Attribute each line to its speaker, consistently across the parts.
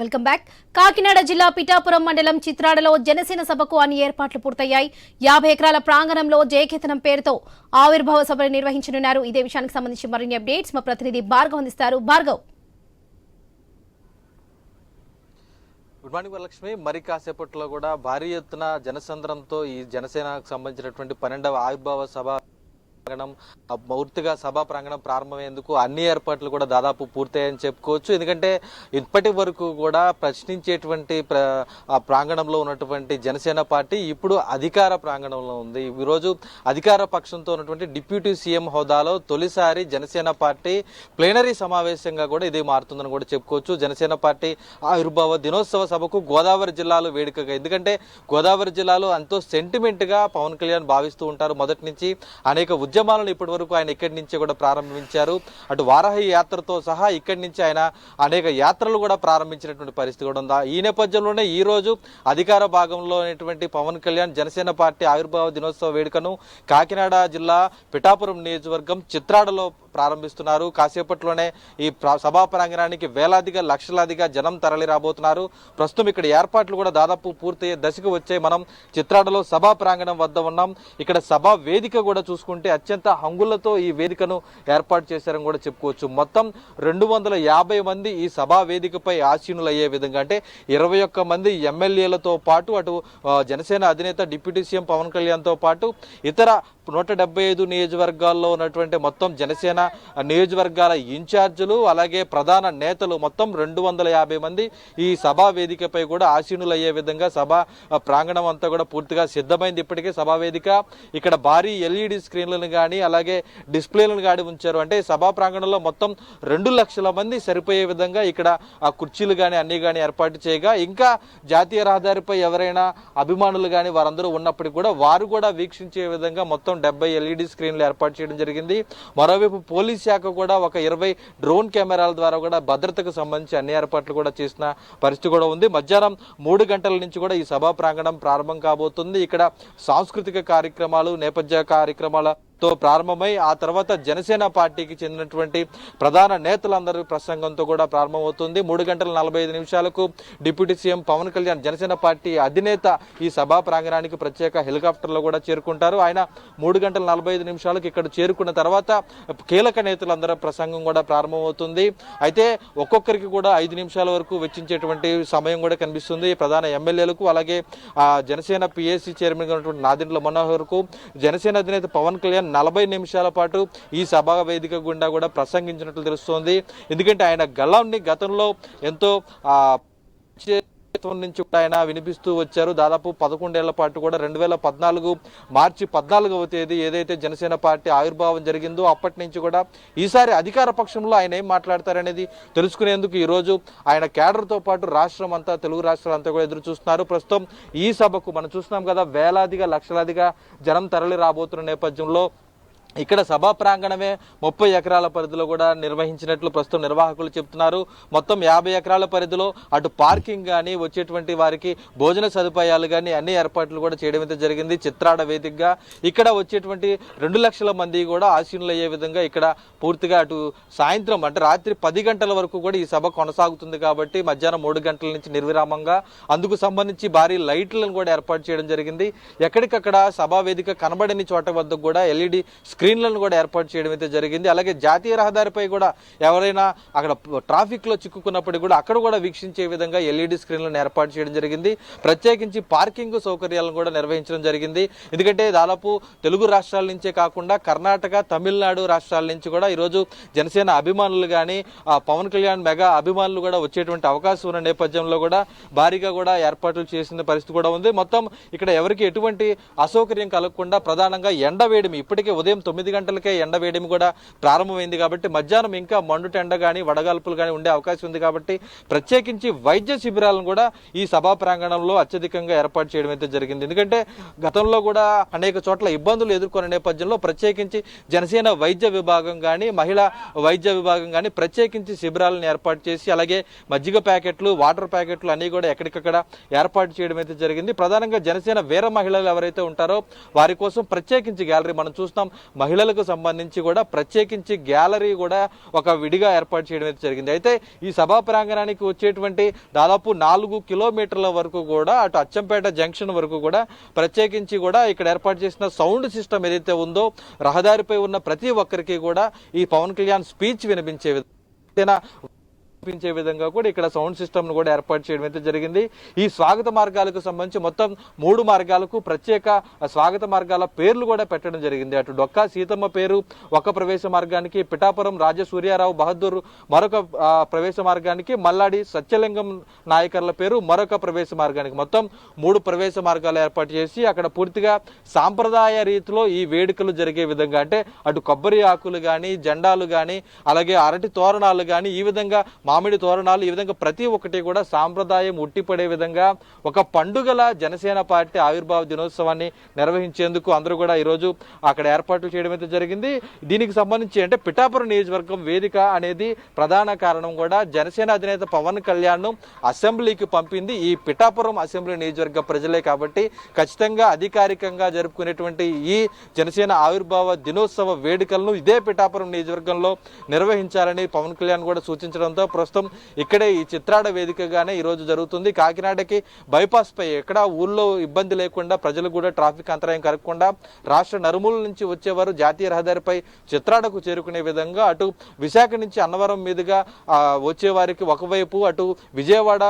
Speaker 1: Welcome back. Kakinada జిల్లా పిఠాపురం మండలం చిత్రాడలో జనసేన సభకు అన్ని ఏర్పాట్లు పూర్తయ్యాయి. యాభై ఎకరాల ప్రాంగణంలో జయకేతనం పేరుతో ఆవిర్భావ సభను నిర్వహించనున్నారు. ఇదే విషయానికి సంబంధించి మరిన్ని అప్డేట్స్ మా ప్రతినిధి భార్గవ్ అందిస్తారు. భార్గవ్.
Speaker 2: Good morning Varalakshmi. మరి కాసేపట్లో కూడా భారీ ఎత్తున జనసంద్రంతో ఈ జనసేనకు సంబంధించినటువంటి పన్నెండవ ఆవిర్భావ సభ ప్రాంగణం పూర్తిగా సభా ప్రాంగణం ప్రారంభమయ్యేందుకు అన్ని ఏర్పాట్లు కూడా దాదాపు పూర్తయ్యాయని చెప్పుకోవచ్చు. ఎందుకంటే ఇప్పటి వరకు కూడా ప్రశ్నించేటువంటి ఆ ప్రాంగణంలో ఉన్నటువంటి జనసేన పార్టీ ఇప్పుడు అధికార ప్రాంగణంలో ఉంది. ఈరోజు అధికార పక్షంతో ఉన్నటువంటి డిప్యూటీ సీఎం హోదాలో తొలిసారి జనసేన పార్టీ ప్లేనరీ సమావేశంగా కూడా ఇది మారుతుందని కూడా చెప్పుకోవచ్చు. జనసేన పార్టీ ఆవిర్భావ దినోత్సవ సభకు గోదావరి జిల్లాలో వేడుకగా. ఎందుకంటే గోదావరి జిల్లాలో ఎంతో సెంటిమెంట్గా పవన్ కళ్యాణ్ భావిస్తూ ఉంటారు. మొదటి నుంచి అనేక ఉద్యమాలను ఇప్పటి వరకు ఆయన ఇక్కడి నుంచే కూడా ప్రారంభించారు. అటు వారాహి యాత్రతో సహా ఇక్కడి నుంచి ఆయన అనేక యాత్రలు కూడా ప్రారంభించినటువంటి పరిస్థితి కూడా ఉందా? ఈ నేపథ్యంలోనే ఈ రోజు అధికార భాగంలో పవన్ కళ్యాణ్ జనసేన పార్టీ ఆవిర్భావ దినోత్సవ వేడుకను కాకినాడ జిల్లా పిఠాపురం నియోజకవర్గం చిత్రాడలో ప్రారంభిస్తున్నారు. కాసేపట్లోనే ఈ సభా ప్రాంగణానికి వేలాదిగా లక్షలాదిగా జనం తరలి రాబోతున్నారు ప్రస్తుతం ఇక్కడ ఏర్పాట్లు కూడా దాదాపు పూర్తయ్యే దశకు వచ్చే మనం చిత్రాడలో సభా ప్రాంగణం వద్ద ఉన్నాం. ఇక్కడ సభా వేదిక కూడా చూసుకుంటే అత్యంత హంగులతో ఈ వేదికను ఏర్పాటు చేశారని కూడా చెప్పుకోవచ్చు. మొత్తం రెండు వందల యాభై మంది ఈ సభా వేదికపై ఆసీనులు అయ్యే విధంగా అంటే ఇరవై ఒక్క మంది ఎమ్మెల్యేలతో పాటు అటు జనసేన అధినేత డిప్యూటీ సీఎం పవన్ కళ్యాణ్తో పాటు ఇతర నూట డెబ్బై ఐదు నియోజకవర్గాల్లో ఉన్నటువంటి మొత్తం జనసేన నియోజకవర్గాల ఇన్ఛార్జీలు అలాగే ప్రధాన నేతలు మొత్తం రెండు వందల యాభై మంది ఈ సభా వేదికపై కూడా ఆసీనులు అయ్యే విధంగా సభ ప్రాంగణం అంతా కూడా పూర్తిగా సిద్ధమైంది. ఇప్పటికే సభా వేదిక ఇక్కడ భారీ ఎల్ఈడి స్క్రీన్లను కానీ అలాగే డిస్ప్లేలను కానీ ఉంచారు. అంటే సభా ప్రాంగణంలో మొత్తం రెండు లక్షల మంది సరిపోయే విధంగా ఇక్కడ ఆ కుర్చీలు కానీ అన్నీ కానీ ఏర్పాటు చేయగా ఇంకా జాతీయ రహదారిపై ఎవరైనా అభిమానులు కానీ వారందరూ ఉన్నప్పటికీ కూడా వారు కూడా వీక్షించే విధంగా మొత్తం డెబ్బై ఎల్ఈడి స్క్రీన్లు ఏర్పాటు చేయడం జరిగింది. మరోవైపు పోలీస్ శాఖ కూడా ఒక ఇరవై డ్రోన్ కెమెరాల ద్వారా కూడా భద్రతకు సంబంధించి అన్ని ఏర్పాట్లు కూడా చేసిన పరిస్థితి కూడా ఉంది. మధ్యాహ్నం మూడు గంటల నుంచి కూడా ఈ సభా ప్రాంగణం ప్రారంభం కాబోతుంది. ఇక్కడ సాంస్కృతిక కార్యక్రమాలు నేపథ్య కార్యక్రమాల తో ప్రారంభమై ఆ తర్వాత జనసేన పార్టీకి చెందినటువంటి ప్రధాన నేతలందరి ప్రసంగంతో కూడా ప్రారంభమవుతుంది. మూడు గంటల నలభై ఐదు నిమిషాలకు deputy CM Pawan Kalyan Janasena party అధినేత ఈ సభా ప్రాంగణానికి ప్రత్యేక హెలికాప్టర్లో కూడా చేరుకుంటారు. ఆయన మూడు గంటల నలభై ఐదు నిమిషాలకు ఇక్కడ చేరుకున్న తర్వాత కీలక నేతలందరి ప్రసంగం కూడా ప్రారంభమవుతుంది. అయితే ఒక్కొక్కరికి కూడా ఐదు నిమిషాల వరకు వెచ్చించేటువంటి సమయం కూడా కనిపిస్తుంది. ప్రధాన ఎమ్మెల్యేలకు అలాగే ఆ జనసేన పిఎస్సి చైర్మన్గా ఉన్నటువంటి నాదిండ్ల మనోహర్కు జనసేన అధినేత పవన్ కళ్యాణ్ నలభై నిమిషాల పాటు ఈ సభా వేదిక గుండా కూడా ప్రసంగించినట్లు తెలుస్తోంది. ఎందుకంటే ఆయన గళాన్ని గతంలో ఎంతో ప్రభుత్వం నుంచి ఆయన వినిపిస్తూ వచ్చారు. దాదాపు పదకొండేళ్ళ పాటు కూడా రెండు వేల పద్నాలుగు మార్చి పద్నాలుగవ తేదీ ఏదైతే జనసేన పార్టీ ఆవిర్భావం జరిగిందో అప్పటి నుంచి కూడా ఈసారి అధికార పక్షంలో ఆయన ఏం మాట్లాడతారనేది తెలుసుకునేందుకు ఈరోజు ఆయన కేడర్తో పాటు రాష్ట్రం అంతా తెలుగు రాష్ట్రాలంతా కూడా ఎదురు చూస్తున్నారు ప్రస్తుతం ఈ సభకు మనం చూస్తున్నాం కదా వేలాదిగా లక్షలాదిగా జనం తరలి రాబోతున్న నేపథ్యంలో ఇక్కడ సభా ప్రాంగణమే ముప్పై ఎకరాల పరిధిలో కూడా నిర్వహించినట్లు ప్రస్తుతం నిర్వాహకులు చెప్తున్నారు. మొత్తం యాభై ఎకరాల పరిధిలో అటు పార్కింగ్ కానీ వచ్చేటువంటి వారికి భోజన సదుపాయాలు కానీ అన్ని ఏర్పాట్లు కూడా చేయడం అయితే జరిగింది. చిత్రాడ వేదికగా ఇక్కడ వచ్చేటువంటి రెండు లక్షల మంది కూడా ఆశీనులు అయ్యే విధంగా ఇక్కడ పూర్తిగా అటు సాయంత్రం అంటే రాత్రి పది గంటల వరకు కూడా ఈ సభ కొనసాగుతుంది కాబట్టి మధ్యాహ్నం మూడు గంటల నుంచి నిర్విరామంగా. అందుకు సంబంధించి భారీ లైట్లను కూడా ఏర్పాటు చేయడం జరిగింది. ఎక్కడికక్కడ సభా వేదిక కనబడని చోట వద్ద కూడా ఎల్ఈడి స్క్రీన్లను కూడా ఏర్పాటు చేయడం అయితే జరిగింది. అలాగే జాతీయ రహదారిపై కూడా ఎవరైనా అక్కడ ట్రాఫిక్లో చిక్కుకున్నప్పటికీ కూడా అక్కడ కూడా వీక్షించే విధంగా ఎల్ఈడి స్క్రీన్లను ఏర్పాటు చేయడం జరిగింది. ప్రత్యేకించి పార్కింగ్ సౌకర్యాలను కూడా నిర్వహించడం జరిగింది. ఎందుకంటే దాదాపు తెలుగు రాష్ట్రాల నుంచే కాకుండా కర్ణాటక తమిళనాడు రాష్ట్రాల నుంచి కూడా ఈరోజు జనసేన అభిమానులు కానీ పవన్ కళ్యాణ్ మెగా అభిమానులు కూడా వచ్చేటువంటి అవకాశం ఉన్న నేపథ్యంలో కూడా భారీగా కూడా ఏర్పాట్లు చేసిన పరిస్థితి కూడా ఉంది. మొత్తం ఇక్కడ ఎవరికి ఎటువంటి అసౌకర్యం కలగకుండా ప్రధానంగా ఎండ వేడిమి ఇప్పటికే ఉదయం తొమ్మిది గంటలకే ఎండ వేడిమి కూడా ప్రారంభమైంది కాబట్టి మధ్యాహ్నం ఇంకా మండుట ఎండ కానీ వడగాల్పులు కానీ ఉండే అవకాశం ఉంది కాబట్టి ప్రత్యేకించి వైద్య శిబిరాలను కూడా ఈ సభా ప్రాంగణంలో అత్యధికంగా ఏర్పాటు చేయడం అయితే జరిగింది. ఎందుకంటే గతంలో కూడా అనేక చోట్ల ఇబ్బందులు ఎదుర్కొనే నేపథ్యంలో ప్రత్యేకించి జనసేన వైద్య విభాగం కానీ మహిళా వైద్య విభాగం కానీ ప్రత్యేకించి శిబిరాలను ఏర్పాటు చేసి అలాగే మజ్జిగ ప్యాకెట్లు వాటర్ ప్యాకెట్లు అన్నీ కూడా ఎక్కడికక్కడ ఏర్పాటు చేయడం అయితే జరిగింది. ప్రధానంగా జనసేన వీర మహిళలు ఎవరైతే ఉంటారో వారి కోసం ప్రత్యేకించి గ్యాలరీ మనం చూస్తాం. మహిళలకు సంబంధించి కూడా ప్రత్యేకించి గ్యాలరీ కూడా ఒక విడిగా ఏర్పాటు చేయడం అయితే జరిగింది. అయితే ఈ సభా ప్రాంగణానికి వచ్చేటువంటి దాదాపు నాలుగు కిలోమీటర్ల వరకు కూడా అటు అచ్చంపేట జంక్షన్ వరకు కూడా ప్రత్యేకించి కూడా ఇక్కడ ఏర్పాటు చేసిన సౌండ్ సిస్టమ్ ఏదైతే ఉందో రహదారిపై ఉన్న ప్రతి ఒక్కరికి కూడా ఈ పవన్ కళ్యాణ్ స్పీచ్ వినిపించే విధంగా వినిపించే విధంగా కూడా ఇక్కడ సౌండ్ సిస్టమ్ కూడా ఏర్పాటు చేయడం అయితే జరిగింది. ఈ స్వాగత మార్గాలకు సంబంధించి మొత్తం మూడు మార్గాలకు ప్రత్యేక స్వాగత మార్గాల పేర్లు కూడా పెట్టడం జరిగింది. అటు డొక్కా సీతమ్మ పేరు ఒక ప్రవేశ మార్గానికి పిఠాపురం రాజసూర్యారావు బహదూర్ మరొక ప్రవేశ మార్గానికి మల్లాడి సత్యలింగం నాయకర్ల పేరు మరొక ప్రవేశ మార్గానికి. మొత్తం మూడు ప్రవేశ మార్గాలు ఏర్పాటు చేసి అక్కడ పూర్తిగా సాంప్రదాయ రీతిలో ఈ వేడుకలు జరిగే విధంగా అంటే అటు కొబ్బరి ఆకులు కానీ జెండాలు కానీ అలాగే అరటి తోరణాలు కానీ ఈ విధంగా మామిడి తోరణాలు ఈ విధంగా ప్రతి ఒక్కటి కూడా సాంప్రదాయం ఉట్టిపడే విధంగా ఒక పండుగల జనసేన పార్టీ ఆవిర్భావ దినోత్సవాన్ని నిర్వహించేందుకు అందరూ కూడా ఈరోజు అక్కడ ఏర్పాట్లు చేయడం అయితే జరిగింది. దీనికి సంబంధించి అంటే పిఠాపురం నియోజకవర్గం వేదిక అనేది ప్రధాన కారణం కూడా జనసేన అధినేత పవన్ కళ్యాణ్ అసెంబ్లీకి పంపింది. ఈ పిఠాపురం అసెంబ్లీ నియోజకవర్గ ప్రజలే కాబట్టి ఖచ్చితంగా అధికారికంగా జరుపుకునేటువంటి ఈ జనసేన ఆవిర్భావ దినోత్సవ వేడుకలను ఇదే పిఠాపురం నియోజకవర్గంలో నిర్వహించాలని పవన్ కళ్యాణ్ కూడా సూచించడంతో ప్రస్తుతం ఇక్కడే ఈ చిత్రాడ వేదికగానే ఈరోజు జరుగుతుంది. కాకినాడకి బైపాస్ పై ఎక్కడ ఊళ్ళో ఇబ్బంది లేకుండా ప్రజలు కూడా ట్రాఫిక్ అంతరాయం కలగకుండా రాష్ట్ర నరుమూల నుంచి వచ్చేవారు జాతీయ రహదారిపై చిత్రాడకు చేరుకునే విధంగా అటు విశాఖ నుంచి అన్నవరం మీదుగా వచ్చేవారికి ఒకవైపు అటు విజయవాడ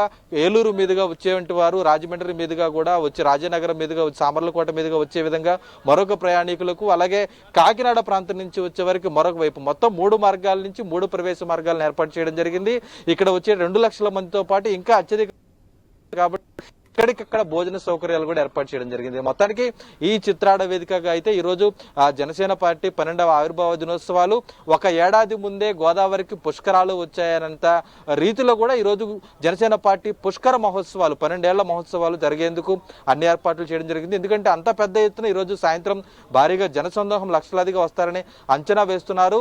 Speaker 2: ఏలూరు మీదుగా వచ్చేటువంటి వారు రాజమండ్రి మీదుగా కూడా వచ్చి రాజనగరం మీదుగా వచ్చి సామర్లకోట మీదుగా వచ్చే విధంగా మరొక ప్రయాణికులకు అలాగే కాకినాడ ప్రాంతం నుంచి వచ్చే వారికి మరొక వైపు. మొత్తం మూడు మార్గాల నుంచి మూడు ప్రవేశ మార్గాలను ఏర్పాటు చేయడం జరిగింది. ఇక్కడ వచ్చే రెండు లక్షల మందితో పాటు ఇంకా అత్యధిక కాబట్టి ఇక్కడికక్కడ భోజన సౌకర్యాలు కూడా ఏర్పాటు చేయడం జరిగింది. మొత్తానికి ఈ చిత్రాడ వేదికగా అయితే ఈరోజు ఆ జనసేన పార్టీ పన్నెండవ ఆవిర్భావ దినోత్సవాలు ఒక ఏడాది ముందే గోదావరికి పుష్కరాలు వచ్చాయనంత రీతిలో కూడా ఈరోజు జనసేన పార్టీ పుష్కర మహోత్సవాలు పన్నెండేళ్ళ మహోత్సవాలు జరిగేందుకు అన్ని ఏర్పాట్లు చేయడం జరిగింది. ఎందుకంటే అంత పెద్ద ఎత్తున ఈ రోజు సాయంత్రం భారీగా జనసందోహం లక్షలాదిగా వస్తారని అంచనా వేస్తున్నారు.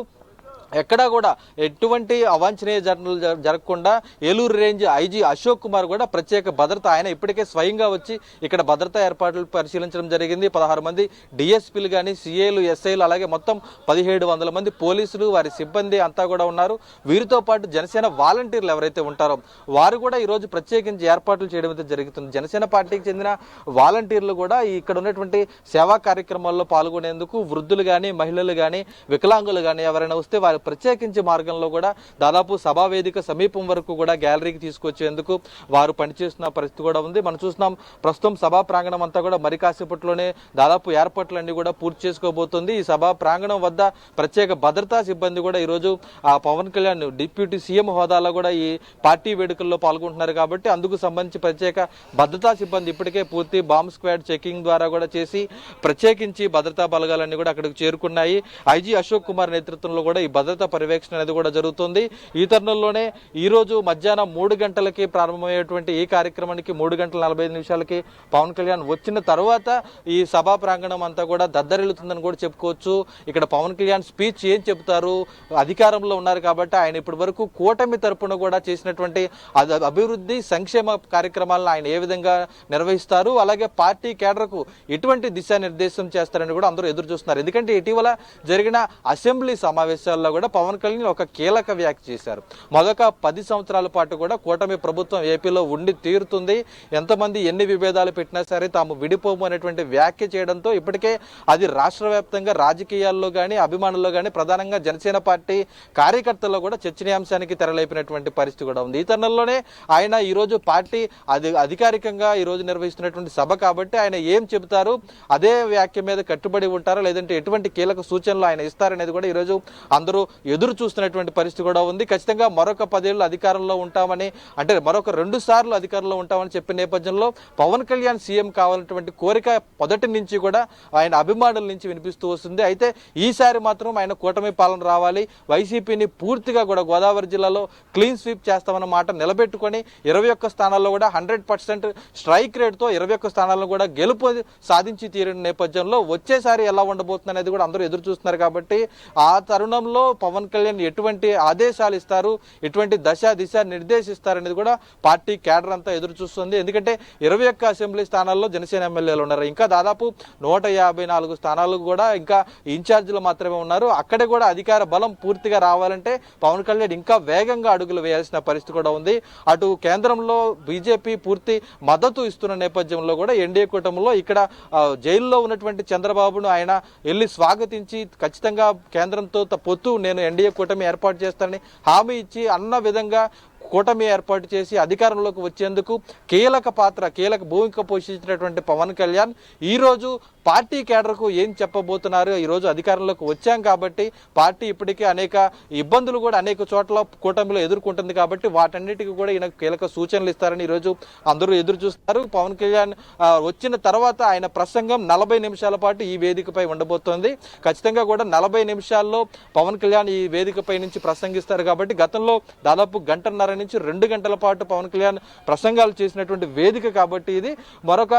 Speaker 2: ఎక్కడా కూడా ఎటువంటి అవాంఛనీయ ఘటనలు జరగకుండా ఏలూరు రేంజ్ ఐజీ అశోక్ కుమార్ కూడా ప్రత్యేక భద్రత ఆయన ఇప్పటికే స్వయంగా వచ్చి ఇక్కడ భద్రతా ఏర్పాట్లు పరిశీలించడం జరిగింది. పదహారు మంది డిఎస్పీలు కానీ సిఏలు ఎస్ఐలు అలాగే మొత్తం పదిహేడు వందల మంది పోలీసులు వారి సిబ్బంది అంతా కూడా ఉన్నారు. వీరితో పాటు జనసేన వాలంటీర్లు ఎవరైతే ఉంటారో వారు కూడా ఈరోజు ప్రత్యేకించి ఏర్పాట్లు చేయడం అయితే జరుగుతుంది. జనసేన పార్టీకి చెందిన వాలంటీర్లు కూడా ఇక్కడ ఉన్నటువంటి సేవా కార్యక్రమాల్లో పాల్గొనేందుకు వృద్ధులు కానీ మహిళలు కానీ వికలాంగులు కానీ ఎవరైనా వస్తే వారి ప్రత్యేకించి మార్గంలో కూడా దాదాపు సభా వేదిక సమీపం వరకు కూడా గ్యాలరీకి తీసుకొచ్చేందుకు వారు పనిచేస్తున్న పరిస్థితి కూడా ఉంది. మనం చూస్తున్నాం ప్రస్తుతం సభా ప్రాంగణం అంతా కూడా మరి కాసేపట్లోనే దాదాపు ఏర్పాట్లన్నీ కూడా పూర్తి చేసుకోబోతుంది. ఈ సభా ప్రాంగణం వద్ద ప్రత్యేక భద్రతా సిబ్బంది కూడా ఈరోజు ఆ పవన్ కళ్యాణ్ డిప్యూటీ సీఎం హోదాలో కూడా ఈ పార్టీ వేడుకల్లో పాల్గొంటున్నారు కాబట్టి అందుకు సంబంధించి ప్రత్యేక భద్రతా సిబ్బంది ఇప్పటికే పూర్తి బాంబ్ స్క్వాడ్ చెకింగ్ ద్వారా కూడా చేసి ప్రత్యేకించి భద్రతా బలగాలన్నీ కూడా అక్కడికి చేరుకున్నాయి. ఐజీ అశోక్ కుమార్ నేతృత్వంలో కూడా ఈ భద్రతా పర్యవేక్షణ అనేది కూడా జరుగుతుంది. ఈ తరుణంలోనే ఈ రోజు మధ్యాహ్నం మూడు గంటలకి ప్రారంభమయ్యేటువంటి ఈ కార్యక్రమానికి మూడు గంటల నలభై నిమిషాలకి పవన్ కళ్యాణ్ వచ్చిన తర్వాత ఈ సభా ప్రాంగణం అంతా కూడా దద్దరిల్లుతుందని కూడా చెప్పుకోవచ్చు. ఇక్కడ పవన్ కళ్యాణ్ స్పీచ్ ఏం చెప్తారు? అధికారంలో ఉన్నారు కాబట్టి ఆయన ఇప్పటి వరకు కూటమి తరపున కూడా చేసినటువంటి అభివృద్ధి సంక్షేమ కార్యక్రమాలను ఆయన ఏ విధంగా నిర్వహిస్తారు? అలాగే పార్టీ కేడర్కు ఎటువంటి దిశానిర్దేశం చేస్తారని కూడా అందరూ ఎదురు చూస్తున్నారు. ఎందుకంటే ఇటీవల జరిగిన అసెంబ్లీ సమావేశాల్లో కూడా పవన్ కళ్యాణ్ ఒక కీలక వ్యాఖ్య చేశారు. మొదక పది సంవత్సరాల పాటు కూడా కూటమి ప్రభుత్వం ఏపీలో ఉండి తీరుతుంది. ఎంతమంది ఎన్ని విభేదాలు పెట్టినా సరే తాము విడిపోము అనేటువంటి వ్యాఖ్య చేయడంతో ఇప్పటికే అది రాష్ట్ర వ్యాప్తంగా రాజకీయాల్లో కానీ అభిమానుల్లో కానీ ప్రధానంగా జనసేన పార్టీ కార్యకర్తల్లో కూడా చర్చనీయాంశానికి తెరలేపినటువంటి పరిస్థితి కూడా ఉంది. ఈ తరుణంలోనే ఆయన ఈ రోజు పార్టీ అది అధికారికంగా ఈరోజు నిర్వహిస్తున్నటువంటి సభ కాబట్టి ఆయన ఏం చెబుతారు? అదే వ్యాఖ్య మీద కట్టుబడి ఉంటారా? లేదంటే ఎటువంటి కీలక సూచనలు ఆయన ఇస్తారనేది కూడా ఈ రోజు అందరూ ఎదురు చూస్తున్నటువంటి పరిస్థితి కూడా ఉంది. ఖచ్చితంగా మరొక పదేళ్ళు అధికారంలో ఉంటామని అంటే మరొక రెండు సార్లు అధికారంలో ఉంటామని చెప్పిన నేపథ్యంలో పవన్ కళ్యాణ్ సీఎం కావాలన్నటువంటి కోరిక మొదటి నుంచి కూడా ఆయన అభిమానుల నుంచి వినిపిస్తూ వస్తుంది. అయితే ఈసారి మాత్రం ఆయన కూటమి పాలన రావాలి. వైసీపీని పూర్తిగా కూడా గోదావరి జిల్లాలో క్లీన్ స్వీప్ చేస్తామన్న మాట నిలబెట్టుకొని ఇరవై ఒక్క స్థానాల్లో కూడా హండ్రెడ్ పర్సెంట్ స్ట్రైక్ రేట్తో ఇరవై ఒక్క స్థానాలను కూడా గెలుపు సాధించి తీరిన నేపథ్యంలో వచ్చేసారి ఎలా ఉండబోతుంది అనేది కూడా అందరూ ఎదురు చూస్తున్నారు కాబట్టి ఆ తరుణంలో పవన్ కళ్యాణ్ ఎటువంటి ఆదేశాలు ఇస్తారు? ఎటువంటి దశ దిశ నిర్దేశిస్తారనేది కూడా పార్టీ కేడర్ అంతా ఎదురు చూస్తుంది. ఎందుకంటే ఇరవై ఒక్క అసెంబ్లీ స్థానాల్లో జనసేన ఎమ్మెల్యేలు ఉన్నారు. ఇంకా దాదాపు నూట యాభై నాలుగు స్థానాలు కూడా ఇంకా ఇన్ఛార్జీలు మాత్రమే ఉన్నారు. అక్కడ కూడా అధికార బలం పూర్తిగా రావాలంటే పవన్ కళ్యాణ్ ఇంకా వేగంగా అడుగులు వేయాల్సిన పరిస్థితి కూడా ఉంది. అటు కేంద్రంలో బీజేపీ పూర్తి మద్దతు ఇస్తున్న నేపథ్యంలో కూడా ఎన్డీఏ కూటమిలో ఇక్కడ జైల్లో ఉన్నటువంటి చంద్రబాబును ఆయన వెళ్ళి స్వాగతించి ఖచ్చితంగా కేంద్రంతో త- పొత్తు నేను ఎన్డీఏ కూటమి ఏర్పాటు చేస్తానని హామీ ఇచ్చి అన్న విధంగా కూటమి ఏర్పాటు చేసి అధికారంలోకి వచ్చేందుకు కీలక పాత్ర కీలక భూమిక పోషించినటువంటి పవన్ కళ్యాణ్ ఈరోజు పార్టీ కేడర్కు ఏం చెప్పబోతున్నారు? ఈరోజు అధికారంలోకి వచ్చాం కాబట్టి పార్టీ ఇప్పటికే అనేక ఇబ్బందులు కూడా అనేక చోట్ల కూటమిలో ఎదుర్కొంటుంది కాబట్టి వాటన్నిటికీ కూడా ఈయన కీలక సూచనలు ఇస్తారని ఈరోజు అందరూ ఎదురు చూస్తారు. పవన్ కళ్యాణ్ వచ్చిన తర్వాత ఆయన ప్రసంగం నలభై నిమిషాల పాటు ఈ వేదికపై ఉండబోతోంది. ఖచ్చితంగా కూడా నలభై నిమిషాల్లో పవన్ కళ్యాణ్ ఈ వేదికపై నుంచి ప్రసంగిస్తారు కాబట్టి గతంలో దాదాపు గంటన్నర నుంచి రెండు గంటల పాటు పవన్ కళ్యాణ్ ప్రసంగాలు చేసినటువంటి వేదిక కాబట్టి ఇది. మరొక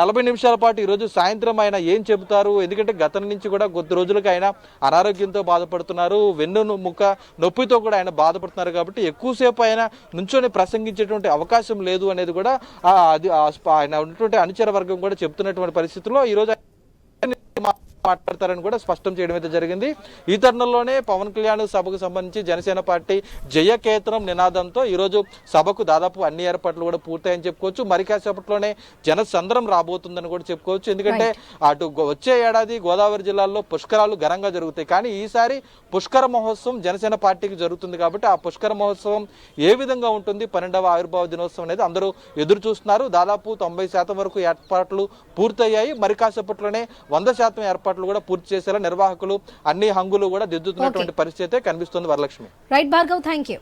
Speaker 2: నలభై నిమిషాల పాటు ఈరోజు సాయంత్రం ఆయన ఏం చెబుతారు? ఎందుకంటే గతం నుంచి కూడా కొద్ది రోజులకు ఆయన అనారోగ్యంతో బాధపడుతున్నారు. వెన్ను ముక్క నొప్పితో కూడా ఆయన బాధపడుతున్నారు కాబట్టి ఎక్కువసేపు ఆయన నుంచొని ప్రసంగించేటువంటి అవకాశం లేదు అనేది కూడా అది ఆయన ఉన్నటువంటి అనుచర వర్గం కూడా చెప్తున్నటువంటి పరిస్థితుల్లో ఈ రోజు మాట్లాడతారని కూడా స్పష్టం చేయడం అయితే జరిగింది. ఈ తరుణంలోనే పవన్ కళ్యాణ్ సభకు సంబంధించి జనసేన పార్టీ జయకేతనం నినాదంతో ఈరోజు సభకు దాదాపు అన్ని ఏర్పాట్లు కూడా పూర్తయ్యని చెప్పుకోవచ్చు. మరి కాసేపట్లోనే జనసంద్రం రాబోతుందని కూడా చెప్పుకోవచ్చు. ఎందుకంటే అటు వచ్చే ఏడాది గోదావరి జిల్లాలో పుష్కరాలు ఘనంగా జరుగుతాయి. కానీ ఈసారి పుష్కర మహోత్సవం జనసేన పార్టీకి జరుగుతుంది కాబట్టి ఆ పుష్కర మహోత్సవం ఏ విధంగా ఉంటుంది? పన్నెండవ ఆవిర్భావ దినోత్సవం అనేది అందరూ ఎదురు చూస్తున్నారు. దాదాపు తొంభై శాతం వరకు ఏర్పాట్లు పూర్తయ్యాయి. మరి కాసేపట్లోనే వంద శాతం ఏర్పాట్లు కూడా పూర్తి చేసేలా నిర్వాహకులు అన్ని హంగులు కూడా దిద్దుతున్నటువంటి పరిస్థితి కనిపిస్తుంది Varalakshmi.
Speaker 1: Right Bhargav thank you